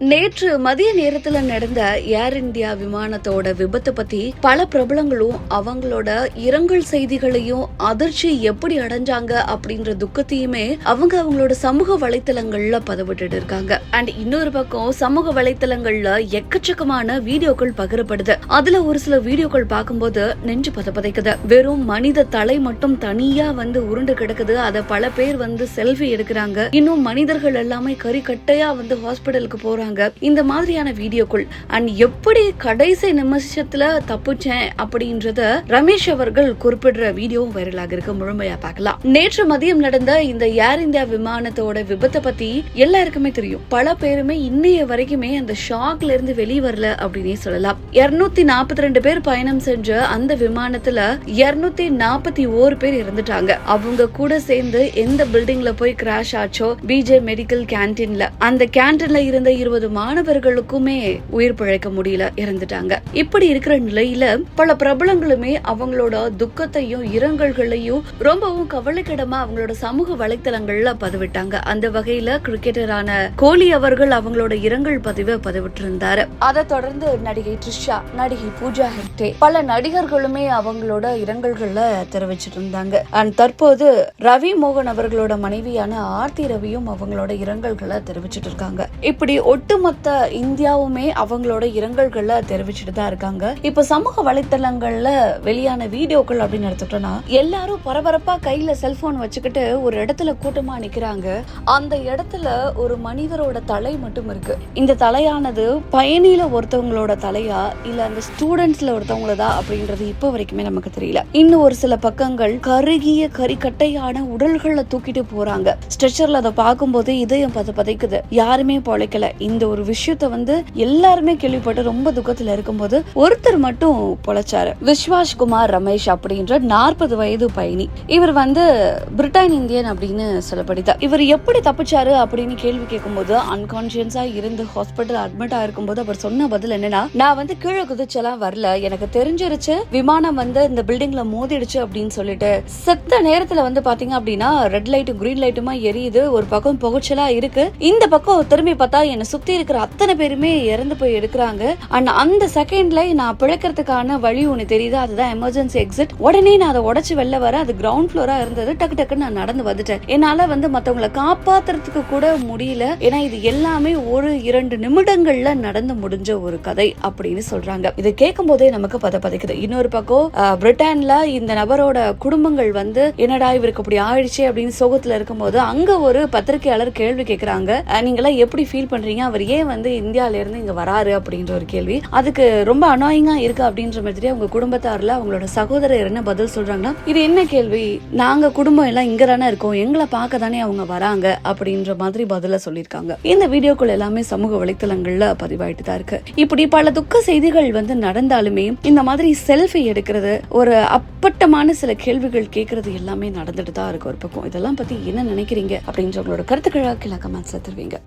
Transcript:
நேற்று மதிய நேரத்துல நடந்த ஏர் இந்தியா விமானத்தோட விபத்தை பத்தி பல பிரபலங்களும் அவங்களோட இரங்கல் செய்திகளையும் அதிர்ச்சி எப்படி அடைஞ்சாங்க அப்படின்ற துக்கத்தையுமே அவங்க அவங்களோட சமூக வலைத்தளங்கள்ல பதிவிட்டு இருக்காங்க. அண்ட் இன்னொரு பக்கம் சமூக வலைத்தளங்கள்ல எக்கச்சக்கமான வீடியோக்கள் பகிரப்படுது. அதுல ஒரு சில வீடியோக்கள் பார்க்கும்போது நெஞ்சு பதப்பதைக்குது. வெறும் மனித தலை மட்டும் தனியா வந்து உருண்டு கிடக்குது. அதை பல பேர் வந்து செல்ஃபி எடுக்கிறாங்க. இன்னும் மனிதர்கள் எல்லாமே கறிக்கட்டையா வந்து ஹாஸ்பிட்டலுக்கு போறாங்க. இந்த மாதிரியான வீடியோக்குள் அண்ட் எப்படி கடைசி நிமிஷத்துல தப்பிச்சேன் அப்படின்றத ரமேஷ் அவர்கள் குறிப்பிடுற வீடியோவும் வைரலாக இருக்கு. முழுமையா பார்க்கலாம். நேற்று மதியம் நடந்த இந்த ஏர் இந்தியா விமானத்தோட விபத்தை பத்தி எல்லாருக்குமே தெரியும். பல பேருமே இன்னைய வரைக்குமே அந்த ஷாக்ல இருந்து வெளியே வரல அப்படின்னே சொல்லலாம். இருநூத்தி நாற்பத்தி ரெண்டு பேர் பயணம் செஞ்ச அந்த விமானத்துல இருநூத்தி நாற்பத்தி ஓரு பேர் இறந்துட்டாங்க. அவங்க கூட சேர்ந்து எந்த பில்டிங்ல போய் கிராஷ் ஆச்சோ பிஜே மெடிக்கல் கேன்டீன்ல அந்த கேன்டீன்ல இருந்த இருபது மாணவர்களுக்குமே உயிர் பிழைக்க முடியல இறந்துட்டாங்க. இப்படி இருக்கிற நிலையில பல பிரபலங்களுமே அவங்களோட துக்கத்தையும் இரங்கல்களையும் ரொம்பவும் கவலைக்கிடமா அவங்களோட சமூக வலைத்தளங்கள்ல பதிவிட்டாங்க. அந்த வகையில கிரிக்கெட்டரான கோலி அவர்கள் அவங்களோட இரங்கல் பதிவை பதிவிட்டிருந்தாரு. அதை தொடர்ந்து நடிகை த்ரிஷா நடிகை பூஜா ஹெக்டே பல நடிகர்களுமே அவங்களோட இரங்கல்கள்ல தெரிவிச்சிட்டு இருந்தாங்க அண்ட் தற்போது ரவி மோகன் அவர்களோட மனைவியான ஆர்த்தி ரவியும் அவங்களோட இரங்கல்களை தெரிவிச்சிட்டு இருக்காங்க. இப்படி ஒட்டுமொத்த இந்தியாவுமே அவங்களோட இரங்கல்களை தெரிவிச்சுட்டு தான் இருக்காங்க. இப்ப சமூக வலைத்தளங்கள்ல வெளியான வீடியோக்கள் அப்படின்னு எடுத்துட்டோம்னா எல்லாரும் பரபரப்பா கையில செல்போன் வச்சுக்கிட்டு ஒரு இடத்துல கூட்டமா நிக்கிறாங்க. அந்த இடத்துல ஒரு மனிதரோட தலை மட்டும் இருக்கு. இந்த தலையானது பயணியில ஒருத்தவங்களோட தலையா இல்ல அந்த ஸ்டூடெண்ட்ஸ்ல ஒருத்தவங்களதா அப்படின்றது இப்ப வரைக்குமே நமக்கு தெரியல. இன்னும் ஒரு சில பக்கங்கள் கருகிய கரிக்கட்டையான உடல்களை தூக்கிட்டு போறாங்க. ஸ்ட்ரெச்சர்ல அதை பார்க்கும்போது இதயம் பத பதைக்குது. யாருமே பொழைக்கல. இந்த இந்த ஒரு விஷயத்த வந்து எல்லாருமே கேள்விப்பட்டு ரொம்ப துக்கத்துல இருக்கும்போது ஒருத்தர் மட்டும் பொழைச்சாரு. விஸ்வாஷ் குமார் ரமேஷ் அப்படின்ற நாற்பது வயது பயணி. இவர் வந்து பிரிட்டன் இந்தியன் அப்படின்னு சொல்லப்படுது. இவர் எப்படி தப்பிச்சாரு அப்படின்னு கேள்வி கேட்கும்போது அன்கான்சியஸா இருந்து ஹாஸ்பிட்டல் அட்மிட் ஆயிருக்கும்போது அவர் சொன்ன பதில் என்னன்னா நான் வந்து கீழே குதிச்செல்லாம் வரல. எனக்கு தெரிஞ்சிருச்சு. விமானம் வந்து இந்த பில்டிங்ல மோதிடுச்சு அப்படின்னு சொல்லிட்டு செத்த நேரத்துல வந்து பாத்தீங்க அப்படின்னா ரெட் லைட்டும் கிரீன் லைட்டுமா எரியுது. ஒரு பக்கம் புகைச்சலா இருக்கு. இந்த பக்கம் திரும்பி பார்த்தா என்னை சுத்தி இருக்கிற அத்தனை பேருமே இறந்து போய் எடுக்கிறாங்க. அண்ட் அந்த செகண்ட்ல நான் பிழைக்கிறதுக்கான வழி ஒன்று தெரியுது? அதுதான் எமர்ஜென்சி எக்ஸிட் உடனே நான் அதை உடச்சி வெளில வர அது கிரவுண்ட் ஃப்ளோரா இருந்தது. டக்கு டக்குன்னு நான் நடந்து வந்துட்டேன். என்னால வந்து மத்தவங்களை காப்பாத்துறதுக்கு கூட முடியல. ஏன்னா இது எல்லாமே ஒரு இரண்டு நிமிடங்கள்ல நடந்து முடிஞ்ச ஒரு கதை அப்படின்னு சொல்றாங்க. இதை கேட்கும் போதே நமக்கு பத பதைக்குது இன்னொரு பக்கம் பிரிட்டன்ல இந்த நபரோட குடும்பங்கள் வந்து என்னடா இவருக்கு அப்படி ஆயிடுச்சு? அப்படின்னு சோகத்துல இருக்கும்போது அங்க ஒரு பத்திரிகையாளர் கேள்வி கேட்கிறாங்க நீங்களாம் எப்படி ஃபீல் பண்றீங்க? அவர் ஏன் வந்து இந்தியாவிலேருந்து இங்கே வராரு அப்படின்ற ஒரு கேள்வி. அதுக்கு ரொம்ப அனாயிங்காக இருக்கு அப்படின்ற மாதிரி அவங்க குடும்பத்தாரில் அவங்களோட சகோதரர் என்ன பதில் சொல்கிறாங்கன்னா இது என்ன கேள்வி? நாங்கள் குடும்பம் எல்லாம் இங்கே தானே இருக்கோம். எங்களை பார்க்க தானே அவங்க வராங்க. அப்படின்ற மாதிரி பதிலை சொல்லியிருக்காங்க. இந்த வீடியோக்கள் எல்லாமே சமூக வலைத்தளங்களில் பதிவாயிட்டு தான் இருக்கு. இப்படி பல துக்க செய்திகள் வந்து நடந்தாலுமே இந்த மாதிரி செல்ஃபி எடுக்கிறது ஒரு அப்பட்டமான சில கேள்விகள் கேட்கறது எல்லாமே நடந்துட்டு தான் இருக்கு ஒரு பக்கம். இதெல்லாம் பத்தி என்ன நினைக்கிறீங்க அப்படின்ற உங்களோட கருத்துக்களை கீழே தருவீங்க.